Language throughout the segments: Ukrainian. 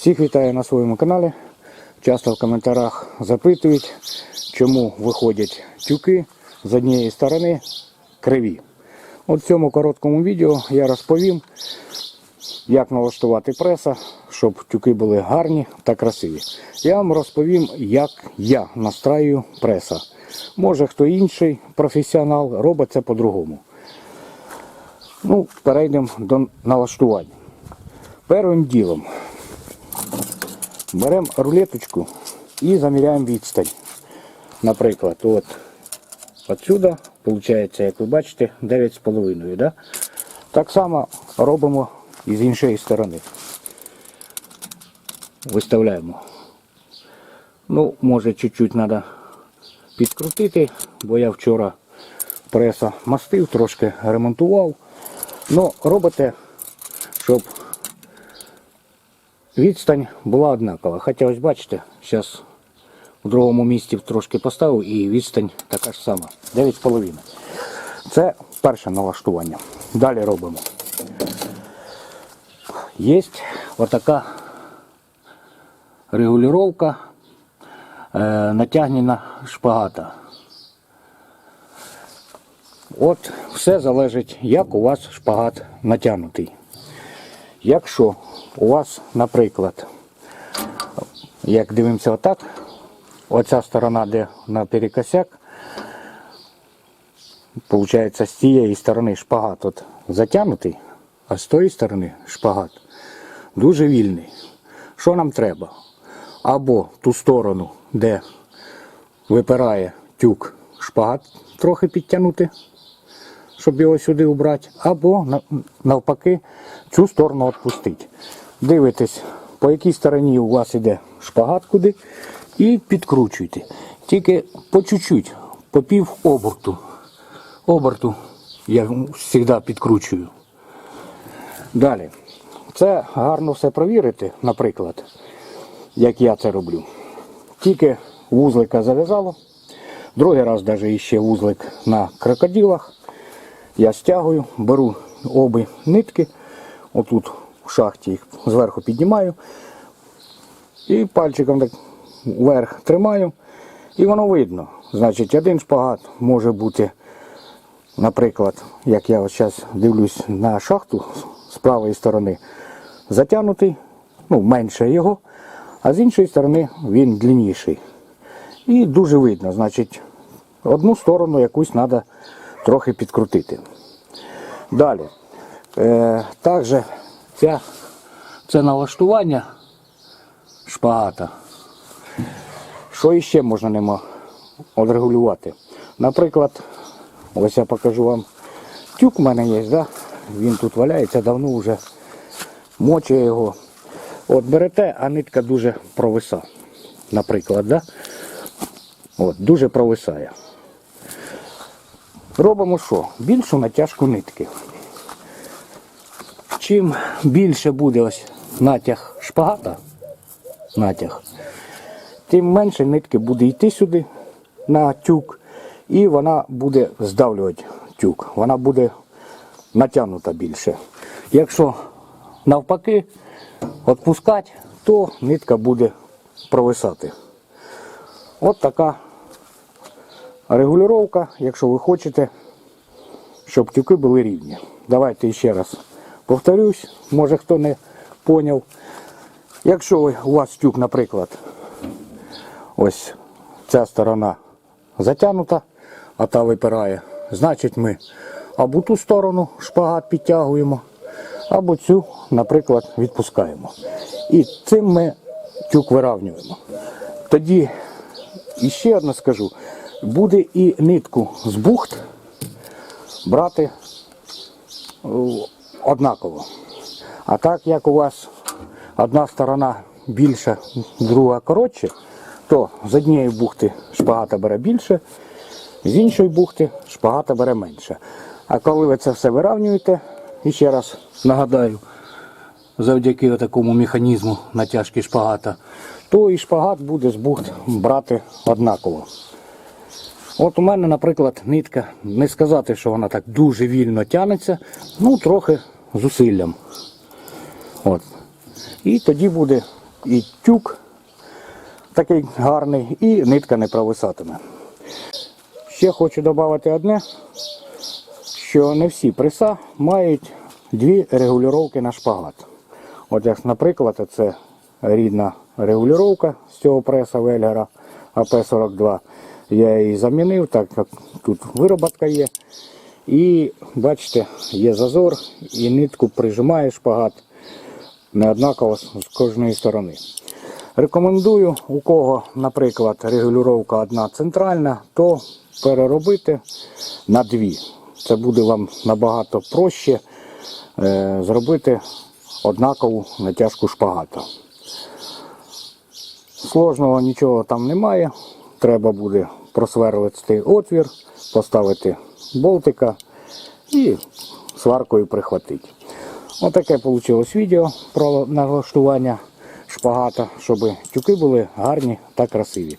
Всіх вітаю на своєму каналі. Часто в коментарях запитують, чому виходять тюки з однієї сторони криві. От в цьому короткому відео я розповім, як налаштувати преса, щоб тюки були гарні та красиві. Я вам розповім, як я настраюю преса. Може хто інший професіонал робить це по-другому. Ну, перейдемо до налаштування. Першим ділом беремо рулеточку і заміряємо відстань. Наприклад, от отсюда, виходить, як ви бачите, 9,5. Да? Так само робимо і з іншої сторони. Виставляємо. Ну, може чуть-чуть треба підкрутити, бо я вчора преса мастив, трошки ремонтував. Ну, робите, щоб відстань була однакова. Хоча ось бачите, зараз у другому місці трошки поставив і відстань така ж сама. 9,5. Це перше налаштування. Далі робимо. Є отака регулювання е, натягнена шпагата. От все залежить, як у вас шпагат натягнутий. Якщо у вас, наприклад, як дивимося отак, оця сторона, де на перекосяк, виходить, з цієї сторони шпагат от затягнутий, а з тої сторони шпагат дуже вільний. Що нам треба? Або ту сторону, де випирає тюк, шпагат трохи підтягнути, щоб його сюди убрати, або навпаки цю сторону відпустити. Дивитесь, по якій стороні у вас іде шпагат куди, і підкручуйте. Тільки по чуть-чуть, по пів оберту. Оберту я завжди підкручую. Далі. Це гарно все провірити, наприклад, як я це роблю. Тільки вузлика зав'язало, другий раз навіть ще вузлик на крокодилах. Я стягую, беру обі нитки, отут в шахті їх зверху піднімаю і пальчиком так вверх тримаю, і воно видно. Значить, один шпагат може бути, наприклад, як я зараз дивлюсь на шахту з правої сторони, затягнутий, ну, менше його, а з іншої сторони він длинніший. І дуже видно, значить, одну сторону якусь треба трохи підкрутити. Далі. Е, також ця, це налаштування шпагата. Що іще можна нема відрегулювати? Наприклад, ось я покажу вам тюк в мене є, да? він тут валяється, давно вже мочує його. От берете, а нитка дуже провиса. Наприклад, да? От, дуже провисає. Робимо що? Більшу натяжку нитки. Чим більше буде ось натяг шпагата, натяг, тим менше нитки буде йти сюди на тюк, і вона буде здавлювати тюк. Вона буде натягнута більше. Якщо навпаки відпускати, то нитка буде провисати. От така регулювання, якщо ви хочете, щоб тюки були рівні. Давайте ще раз повторюсь, може хто не поняв. Якщо у вас тюк, наприклад, ось ця сторона затягнута, а та випирає, значить ми або ту сторону шпагат підтягуємо, або цю, наприклад, відпускаємо. І цим ми тюк виравнюємо. Тоді ще одне скажу, буде і нитку з бухт брати е, однаково. А так як у вас одна сторона більша, друга коротше, то з однієї бухти шпагата бере більше, з іншої бухти шпагата бере менше. А коли ви це все виравнюєте, і ще раз нагадаю, завдяки такому механізму натяжки шпагата, то і шпагат буде з бухт брати однаково. От у мене, наприклад, нитка, не сказати, що вона так дуже вільно тягнеться, ну трохи зусиллям. От. І тоді буде і тюк такий гарний, і нитка не провисатиме. Ще хочу додати одне, що не всі преса мають дві регулювання на шпагат. От як, наприклад, це рідна регулювання з цього преса Вельгера АП-42. Я її замінив, так як тут вироботка є. І бачите, є зазор, і нитку прижимає шпагат не однаково з з кожної сторони. Рекомендую, у кого, наприклад, регулювання одна центральна, то переробити на дві. Це буде вам набагато проще е, зробити однакову натяжку шпагата. Сложного нічого там немає. Треба буде просверлити отвір, поставити болтика і сваркою прихватити. Отаке вийшло відео про налаштування шпагата, щоб тюки були гарні та красиві.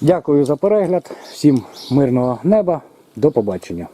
Дякую за перегляд. Всім мирного неба. До побачення.